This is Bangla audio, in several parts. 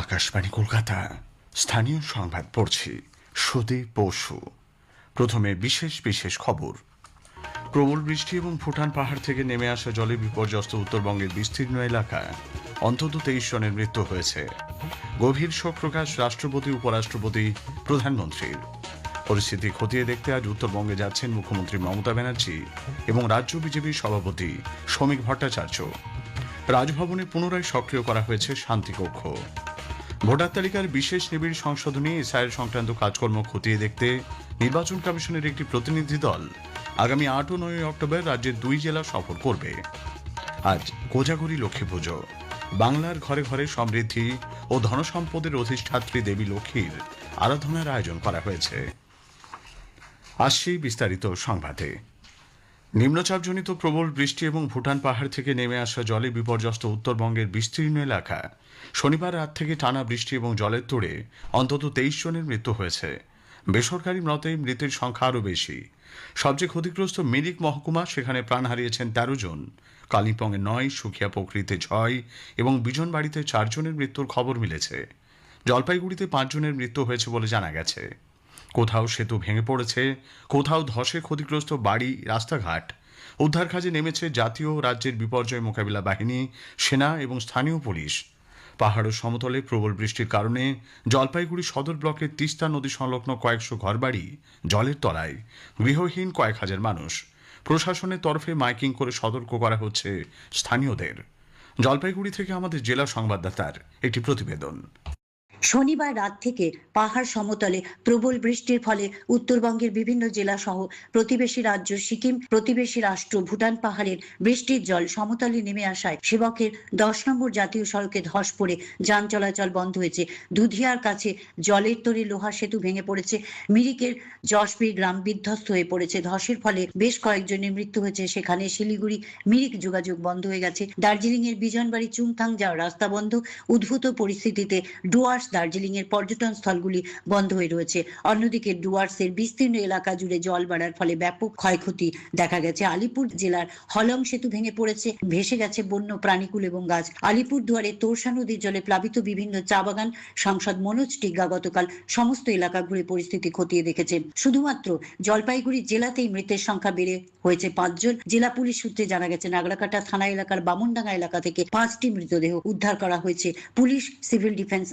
আকাশবাণী কলকাতা। স্থানীয় সংবাদ পড়ছি সুদীপ বসু। প্রথমে বিশেষ বিশেষ খবর। প্রবল বৃষ্টি এবং ভুটান পাহাড় থেকে নেমে আসা জলে বিপর্যস্ত উত্তরবঙ্গের বিস্তীর্ণ এলাকায় অন্তত তেইশ জনের মৃত্যু হয়েছে। গভীর শোক প্রকাশ রাষ্ট্রপতি, উপরাষ্ট্রপতি প্রধানমন্ত্রীর পরিস্থিতি খতিয়ে দেখতে আজ উত্তরবঙ্গে যাচ্ছেন মুখ্যমন্ত্রী মমতা ব্যানার্জি এবং রাজ্য বিজেপির সভাপতি শ্রমিক ভট্টাচার্য। রাজভবনে পুনরায় সক্রিয় করা হয়েছে শান্তিকক্ষ ভোটার তালিকার বিশেষ নিবিড় সংশোধনী এসআইয়ের সংক্রান্ত কাজকর্ম খতিয়ে দেখতে নির্বাচন কমিশনের একটি প্রতিনিধি দল আগামী আট ও নয় অক্টোবর রাজ্যের দুই জেলা সফর করবে। আজ কোজাগরী লক্ষ্মী পুজো। বাংলার ঘরে ঘরে সমৃদ্ধি ও ধনসম্পদের অধিষ্ঠাত্রী দেবী লক্ষ্মীর আরাধনার আয়োজন করা হয়েছে। আসছি বিস্তারিত সংবাদে। নিম্নচাপজনিত প্রবল বৃষ্টি এবং ভুটান পাহাড় থেকে নেমে আসা জলে বিপর্যস্ত উত্তরবঙ্গের বিস্তীর্ণ এলাকা। শনিবার রাত থেকে টানা বৃষ্টি এবং জলের তোড়ে অন্তত তেইশ জনের মৃত্যু হয়েছে। বেসরকারি মতে মৃতের সংখ্যা আরও বেশি। সবচেয়ে ক্ষতিগ্রস্ত মিরিক মহকুমা, সেখানে প্রাণ হারিয়েছেন তেরো জন। কালিম্পংয়ে নয়, সুখিয়া প্রকৃতিতে ছয় এবং বিজনবাড়িতে চারজনের মৃত্যুর খবর মিলেছে। জলপাইগুড়িতে পাঁচজনের মৃত্যু হয়েছে বলে জানা গেছে। কোথাও সেতু ভেঙে পড়েছে, কোথাও ধসে ক্ষতিগ্রস্ত বাড়ি, রাস্তাঘাট। উদ্ধার কাজে নেমেছে জাতীয় রাজ্যের বিপর্যয় মোকাবিলা বাহিনী, সেনা এবং স্থানীয় পুলিশ। পাহাড় ও সমতলে প্রবল বৃষ্টির কারণে জলপাইগুড়ি সদর ব্লকের তিস্তা নদী সংলগ্ন কয়েকশো ঘরবাড়ি জলের তলায় গৃহহীন কয়েক হাজার মানুষ। প্রশাসনের তরফে মাইকিং করে সতর্ক করা হচ্ছে স্থানীয়দের। জলপাইগুড়ি থেকে আমাদের জেলা সংবাদদাতার একটি প্রতিবেদন। শনিবার রাত থেকে পাহাড় সমতলে প্রবল বৃষ্টির ফলে উত্তরবঙ্গের বিভিন্ন জেলা সহ প্রতিবেশী রাজ্য সিকিম, প্রতিবেশী রাষ্ট্র ভুটান পাহাড়ের বৃষ্টির জল সমতলে নেমে আসায় সেবকের দশ নম্বর জাতীয় সড়কে ধস পড়ে, যান চলাচল বন্ধ হয়েছে। দুধিয়ার কাছে জলের তরে লোহা সেতু ভেঙে পড়েছে। মিরিকের যশবীর গ্রাম বিধ্বস্ত হয়ে পড়েছে। ধসের ফলে বেশ কয়েকজনের মৃত্যু হয়েছে। সেখানে শিলিগুড়ি মিরিক যোগাযোগ বন্ধ হয়ে গেছে। দার্জিলিং এর বিজনবাড়ি চুংথাং যাওয়ার রাস্তা বন্ধ। উদ্ভূত পরিস্থিতিতে ডুয়ার্স দার্জিলিং এর পর্যটন স্থলগুলি বন্ধ হয়ে রয়েছে। অন্যদিকে ডুয়ার্সের বিস্তীর্ণ এলাকা জুড়ে জল বাড়ার ফলে ব্যাপক ক্ষয়ক্ষতি দেখা গেছে। আলিপুর জেলার হলং সেতু ভেঙে পড়েছে, ভেসে গেছে বন্য, প্রাণীকুল এবং গাছ। আলিপুর দুয়ারে তোরসা নদীর জলে প্লাবিত বিভিন্ন চা বাগান। সাংসদ মনোজ টিগ্গা গতকাল সমস্ত এলাকা ঘুরে পরিস্থিতি খতিয়ে দেখেছে। শুধুমাত্র জলপাইগুড়ি জেলাতেই মৃতের সংখ্যা বেড়ে হয়েছে পাঁচজন। জেলা পুলিশ সূত্রে জানা গেছে, নাগরাকাটা থানা এলাকার বামনডাঙ্গা এলাকা থেকে পাঁচটি মৃতদেহ উদ্ধার করা হয়েছে। পুলিশ, সিভিল ডিফেন্স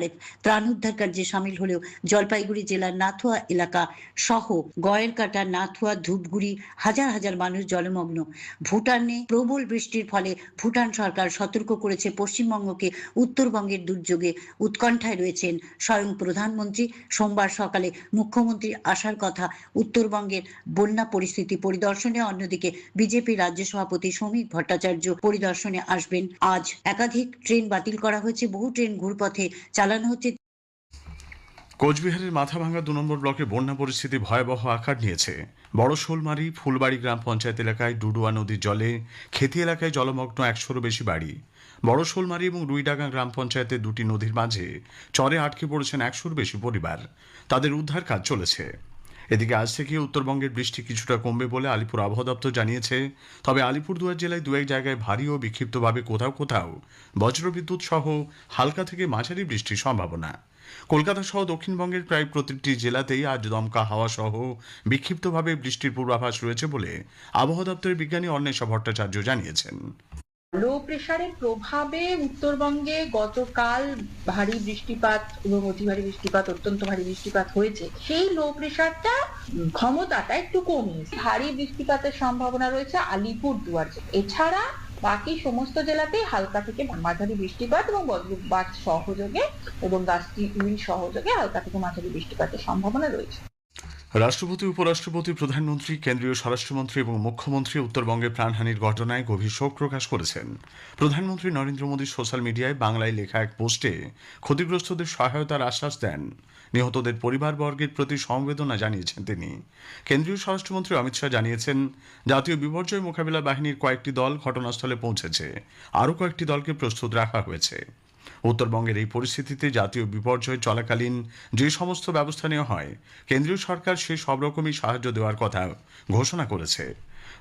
এনডিআরএফ ত্রাণ উদ্ধার কার্যে সামিল হলেও জলপাইগুড়ি জেলার নাথুয়া এলাকা সহ গয়েরকাটা, নাথুয়া, ধূপগুড়ি হাজার হাজার মানুষ জলমগ্ন। ভুটানে প্রবল বৃষ্টির ফলে ভুটান সরকার সতর্ক করেছে পশ্চিমবঙ্গকে। উত্তরবঙ্গের দুর্যোগে উৎকণ্ঠায় রয়েছেন স্বয়ং প্রধানমন্ত্রী। সোমবার সকালে মুখ্যমন্ত্রী আসার কথা উত্তরবঙ্গের বন্যা পরিস্থিতি পরিদর্শনে অন্যদিকে বিজেপি রাজ্য সভাপতি শ্রমিক ভট্টাচার্য পরিদর্শনে আসবেন। আজ একাধিক ট্রেন বাতিল করা হয়েছে। বহু ট্রেন ঘুরপথে চালানো হচ্ছে। কোচবিহারের মাথাভাঙ্গা দু নম্বর ব্লকে বন্যা পরিস্থিতি ভয়াবহ আকার নিয়েছে। বড় শোলমারি, ফুলবাড়ি গ্রাম পঞ্চায়েত এলাকায় ডুডুয়া নদীর জলে, খেতি এলাকায় জলমগ্ন একশোরও বেশি বাড়ি। বড় শোলমারি এবং রুইডাঙ্গা গ্রাম পঞ্চায়েতের দুটি নদীর মাঝে চরে আটকে পড়েছেন একশোর বেশি পরিবার। তাদের উদ্ধার কাজ চলেছে। এদিকে আজ থেকে উত্তরবঙ্গের বৃষ্টি কিছুটা কমবে বলে আলিপুর আবহাওয়া দপ্তর জানিয়েছে। তবে আলিপুরদুয়ার জেলায় দু এক জায়গায় ভারী ও বিক্ষিপ্তভাবে কোথাও কোথাও বজ্রবিদ্যুৎ সহ হালকা থেকে মাঝারি বৃষ্টির সম্ভাবনা। কলকাতা সহ দক্ষিণবঙ্গের প্রায় প্রতিটি জেলাতেই আজ দমকা হাওয়া সহ বিক্ষিপ্তভাবে বৃষ্টির পূর্বাভাস রয়েছে বলে আবহাওয়া দপ্তরের বিজ্ঞানী অন্বেষা ভট্টাচার্য জানিয়েছেন। লো প্রেশারের প্রভাবে উত্তরবঙ্গে গতকাল ভারী বৃষ্টিপাত এবং অতি ভারী বৃষ্টিপাত, অত্যন্ত ভারী বৃষ্টিপাত হয়েছে। সেই লো প্রেশারটা ক্ষমতাটা একটু কমিয়েছে ভারী বৃষ্টিপাতের সম্ভাবনা রয়েছে আলিপুর দুয়ার এছাড়া বাকি সমস্ত জেলাতেই হালকা থেকে মাঝারি বৃষ্টিপাত এবং বজ্রপাত সহযোগে এবং গাছটি সহযোগে হালকা থেকে মাঝারি বৃষ্টিপাতের সম্ভাবনা রয়েছে। রাষ্ট্রপতি, উপরাষ্ট্রপতি, প্রধানমন্ত্রী, কেন্দ্রীয় স্বরাষ্ট্রমন্ত্রী এবং মুখ্যমন্ত্রী উত্তরবঙ্গে প্রাণহানির ঘটনায় গভীর শোক প্রকাশ করেছেন। প্রধানমন্ত্রী নরেন্দ্র মোদী সোশ্যাল মিডিয়ায় বাংলায় লেখা এক পোস্টে ক্ষতিগ্রস্তদের সহায়তার আশ্বাস দেন। নিহতদের পরিবারবর্গের প্রতি সমবেদনা জানিয়েছেন তিনি। কেন্দ্রীয় স্বরাষ্ট্রমন্ত্রী অমিত শাহ জানিয়েছেন, জাতীয় বিপর্যয় মোকাবিলা বাহিনীর কয়েকটি দল ঘটনাস্থলে পৌঁছেছে। আরও কয়েকটি দলকে প্রস্তুত রাখা হয়েছে। উত্তরবঙ্গের এই পরিস্থিতিতে জাতীয় বিপর্যয় চলাকালীন যে সমস্ত ব্যবস্থা নেওয়া হয়, কেন্দ্রীয় সরকার সে সব রকমই সাহায্য দেওয়ার কথা ঘোষণা করেছে।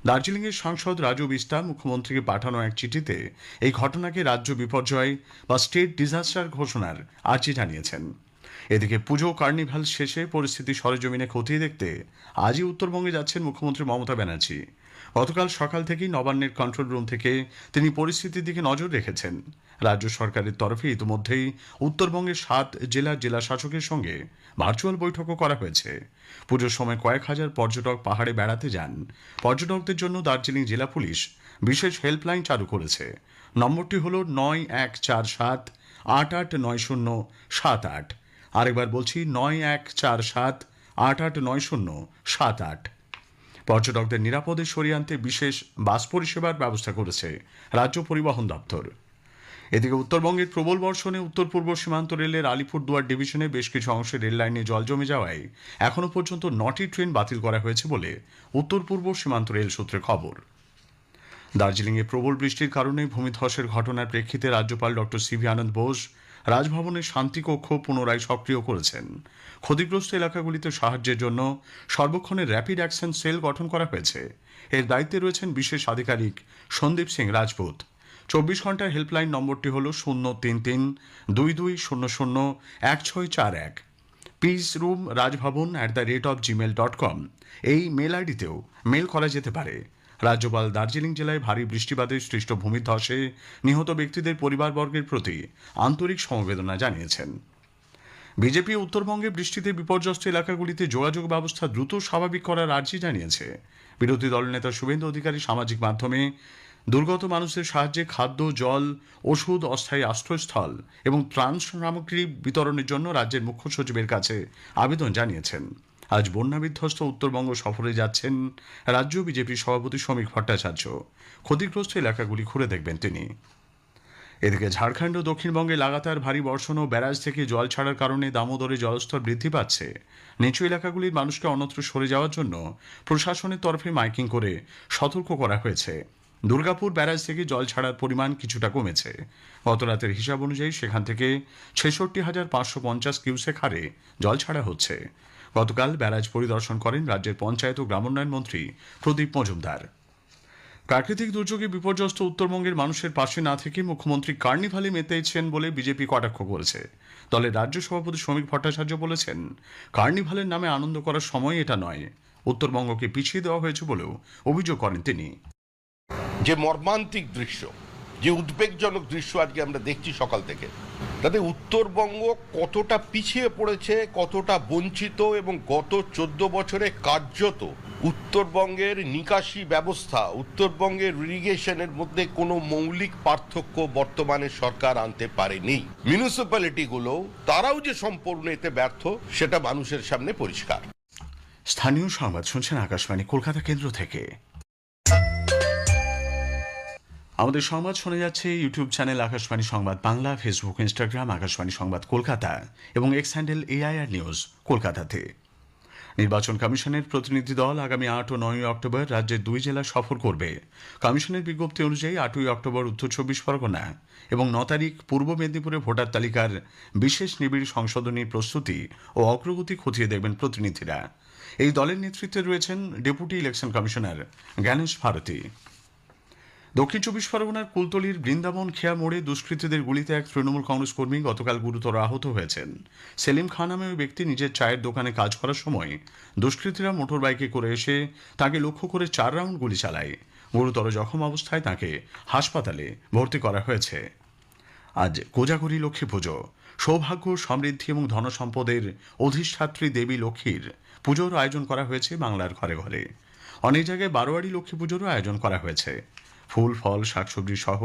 দার্জিলিংয়ের সাংসদ রাজু বিস্তা মুখ্যমন্ত্রীকে পাঠানো এক চিঠিতে এই ঘটনাকে রাজ্য বিপর্যয় বা স্টেট ডিজাস্টার ঘোষণার আর্জি জানিয়েছেন। এদিকে পুজো, কার্নিভাল শেষে পরিস্থিতি সরেজমিনে খতিয়ে দেখতে আজই উত্তরবঙ্গে যাচ্ছেন মুখ্যমন্ত্রী মমতা ব্যানার্জি। গতকাল সকাল থেকেই নবান্নের কন্ট্রোল রুম থেকে তিনি পরিস্থিতির দিকে নজর রেখেছেন। রাজ্য সরকারের তরফে ইতিমধ্যেই উত্তরবঙ্গের সাত জেলার জেলা শাসকের সঙ্গে ভার্চুয়াল বৈঠকও করা হয়েছে। পুজোর সময় কয়েক হাজার পর্যটক পাহাড়ে বেড়াতে যান। পর্যটকদের জন্য দার্জিলিং জেলা পুলিশ বিশেষ হেল্পলাইন চালু করেছে। নম্বরটি হল নয় এক চার সাত আট আট নয় শূন্য সাত আট। আরেকবার বলছি নয় এক চার সাত, আট আট নয় শূন্য, সাত আট। পর্যটকদের নিরাপদে সরিয়ে আনতে বিশেষ বাস পরিষেবার ব্যবস্থা করেছে রাজ্য পরিবহন দপ্তর। এদিকে উত্তরবঙ্গের প্রবল বর্ষণে উত্তর পূর্ব সীমান্ত রেলের আলিপুরদুয়ার ডিভিশনে বেশ কিছু অংশে রেল লাইনে জল জমে যাওয়ায় এখনও পর্যন্ত নটি ট্রেন বাতিল করা হয়েছে বলে উত্তর পূর্ব সীমান্ত রেল সূত্রে খবর। দার্জিলিংয়ে প্রবল বৃষ্টির কারণে ভূমিধসের ঘটনার প্রেক্ষিতে রাজ্যপাল ডক্টর সিভি আনন্দ বোস রাজভবনের শান্তিকক্ষ পুনরায় সক্রিয় করেছেন। ক্ষতিগ্রস্ত এলাকাগুলিতে সাহায্যের জন্য সর্বক্ষণের র্যাপিড অ্যাকশন সেল গঠন করা হয়েছে। এর দায়িত্বে রয়েছেন বিশেষ আধিকারিক সন্দীপ সিং রাজপুত। চব্বিশ ঘণ্টার হেল্পলাইন নম্বরটি হল শূন্য তিন তিন দুই দুই শূন্য শূন্য এক ছয় চার এক। Peace room Rajbhavan at the rate of Gmail dot com এই মেল আইডিতেও মেল করা যেতে পারে। রাজ্যপাল দার্জিলিং জেলায় ভারী বৃষ্টিপাতে সৃষ্ট ভূমিধসে নিহত ব্যক্তিদের পরিবারবর্গের প্রতি আন্তরিক সমবেদনা জানিয়েছেন। বিজেপি উত্তরবঙ্গে বৃষ্টিতে বিপর্যস্ত এলাকাগুলিতে যোগাযোগ ব্যবস্থা দ্রুত স্বাভাবিক করার আর্জি জানিয়েছে। বিরোধী দলনেতা শুভেন্দু অধিকারী সামাজিক মাধ্যমে দুর্গত মানুষদের সাহায্যে খাদ্য, জল, ওষুধ, অস্থায়ী আশ্রয়স্থল এবং ত্রাণ সামগ্রী বিতরণের জন্য রাজ্যের মুখ্য সচিবের কাছে আবেদন জানিয়েছেন। আজ বন্যা বিধ্বস্ত উত্তরবঙ্গ সফরে যাচ্ছেন রাজ্য বিজেপি সভাপতি শ্রমিক ভট্টাচার্য। ক্ষতিগ্রস্ত এলাকাগুলি ঘুরে দেখবেন তিনি। এদিকে ঝাড়খণ্ড ও দক্ষিণবঙ্গে লাগাতার ভারী বর্ষণ ও ব্যারাজ থেকে জল ছাড়ার কারণে দামোদরে জলস্তর বৃদ্ধি পাচ্ছে। নিচু এলাকাগুলির মানুষকে অন্যত্র সরে যাওয়ার জন্য প্রশাসনের তরফে মাইকিং করে সতর্ক করা হয়েছে। দুর্গাপুর ব্যারাজ থেকে জল ছাড়ার পরিমাণ কিছুটা কমেছে। গত রাতের হিসাব অনুযায়ী সেখান থেকে ছেষট্টি হাজার পাঁচশো পঞ্চাশ কিউসেক হারে জল ছাড়া হচ্ছে। গতকাল ব্যারাজ পরিদর্শন করেন রাজ্যের পঞ্চায়েত ও গ্রামোন্নয়ন মন্ত্রী প্রদীপ মজুমদার। প্রাকৃতিক দুর্যোগে বিপর্যস্ত উত্তরবঙ্গের মানুষের পাশে না থেকে মুখ্যমন্ত্রী কার্নিভালে মেতেছেন বলে বিজেপি কটাক্ষ করেছে। দলের রাজ্য সভাপতি শ্রমিক ভট্টাচার্য বলেছেন, কার্নিভালের নামে আনন্দ করার সময় এটা নয়, উত্তরবঙ্গকে পিছিয়ে দেওয়া হয়েছে বলেও অভিযোগ করেন তিনি। যে মর্মান্তিক দৃশ্য, যে উদ্বেগজনক দৃশ্য আজকে আমরা দেখছি সকাল থেকে তাতে উত্তরবঙ্গ কতটা পিছিয়ে পড়েছে, কতটা বঞ্চিত এবং গত চোদ্দ বছরে কার্যত উত্তরবঙ্গের নিকাশি ব্যবস্থা, উত্তরবঙ্গের ইরিগেশনের মধ্যে কোনো মৌলিক পার্থক্য বর্তমানে সরকার আনতে পারেনি। মিউনিসিপ্যালিটিগুলো তারাও যে সম্পূর্ণ এতে ব্যর্থ, সেটা মানুষের সামনে পরিষ্কার। স্থানীয় সংবাদ শুনছেন আকাশবাণী, কলকাতা কেন্দ্র থেকে। আমাদের সংবাদ শোনা যাচ্ছে ইউটিউব চ্যানেল আকাশবাণী সংবাদ বাংলা, ফেসবুক, ইনস্টাগ্রাম, আকাশবাণী সংবাদ কলকাতা এবং এক্স হ্যান্ডেল এআইআর নিউজ কলকাতাতে। নির্বাচন কমিশনের প্রতিনিধি দল আগামী আট ও নয় অক্টোবর রাজ্যের দুই জেলা সফর করবে। কমিশনের বিজ্ঞপ্তি অনুযায়ী আটই অক্টোবর উত্তর চব্বিশ পরগনা এবং ন তারিখ পূর্ব মেদিনীপুরে ভোটার তালিকার বিশেষ নিবিড় সংশোধনীর প্রস্তুতি ও অগ্রগতি খতিয়ে দেখবেন প্রতিনিধিরা। এই দলের নেতৃত্বে রয়েছেন deputy election commissioner Gyanesh Bharti. দক্ষিণ চব্বিশ পরগনার কুলতলির বৃন্দাবন খেয়া মোড়ে দুষ্কৃতীদের গুলিতে এক তৃণমূল কংগ্রেস কর্মী গতকাল গুরুতর আহত হয়েছেন। সেলিম খান নামে ওই ব্যক্তি নিজের চায়ের দোকানে কাজ করার সময় দুষ্কৃতীরা মোটর বাইকে করে এসে তাকে লক্ষ্য করে চার রাউন্ড গুলি চালায়। গুরুতর জখম অবস্থায় তাকে হাসপাতালে ভর্তি করা হয়েছে। আজ কোজাগরী লক্ষ্মী পুজো। সৌভাগ্য, সমৃদ্ধি এবং ধনসম্পদের অধিষ্ঠাত্রী দেবী লক্ষ্মীর পুজোর আয়োজন করা হয়েছে বাংলার ঘরে ঘরে। অনেক জায়গায় বারোয়ারি লক্ষ্মী পুজোরও আয়োজন করা হয়েছে। ফুল, ফল, শাকসবজি সহ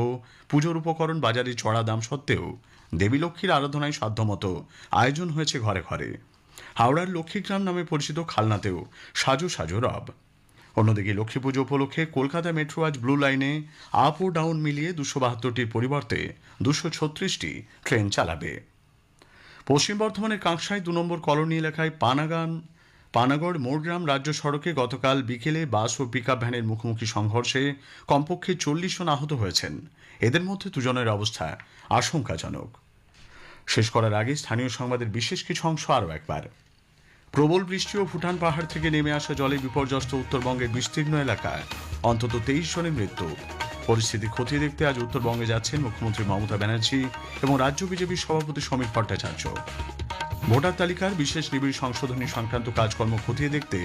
পুজোর উপকরণ, বাজারে চড়া দাম সত্ত্বেও দেবী লক্ষ্মীর আরাধনায় সাধ্যমতো আয়োজন হয়েছে ঘরে ঘরে। হাওড়ার লক্ষ্মীগ্রাম নামে পরিচিত খালনাতেও সাজো সাজো রব। অন্যদিকে লক্ষ্মী পুজো উপলক্ষে কলকাতা মেট্রো আজ ব্লু লাইনে আপ ও ডাউন মিলিয়ে দুশো বাহাত্তরটির পরিবর্তে দুশো ছত্রিশটি ট্রেন চালাবে। পশ্চিম বর্ধমানের কাঁকসাই দু নম্বর কলোনি এলাকায় পানাগান পানাগড় মোড়গ্রাম রাজ্য সড়কে গতকাল বিকেলে বাস ও পিকআপ ভ্যানের মুখোমুখি সংঘর্ষে কমপক্ষে চল্লিশ জন আহত হয়েছেন। এদের মধ্যে দুজনের অবস্থা আশঙ্কাজনক। শেষ করার আগে স্থানীয় সংবাদের বিশেষ কিছু অংশ আরও একবার। প্রবল বৃষ্টি ও ভুটান পাহাড় থেকে নেমে আসা জলে বিপর্যস্ত উত্তরবঙ্গের বিস্তীর্ণ এলাকা। অন্তত তেইশ জনের মৃত্যু। পরিস্থিতি খতিয়ে দেখতে আজ উত্তরবঙ্গে যাচ্ছেন মুখ্যমন্ত্রী মমতা ব্যানার্জি এবং রাজ্য বিজেপির সভাপতি সমীর ভট্টাচার্য। ভোটার তালিকার বিশেষ নিবিড় সংশোধনী সংক্রান্ত কাজকর্ম খতিয়ে দেখতে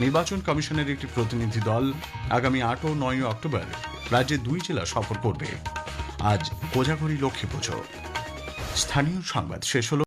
নির্বাচন কমিশনের একটি প্রতিনিধি দল আগামী আট ও নয় অক্টোবর রাজ্যের দুই জেলা সফর করবে। আজ কোজাগরি লক্ষ্মী পুজো। স্থানীয় সংবাদ শেষ হল।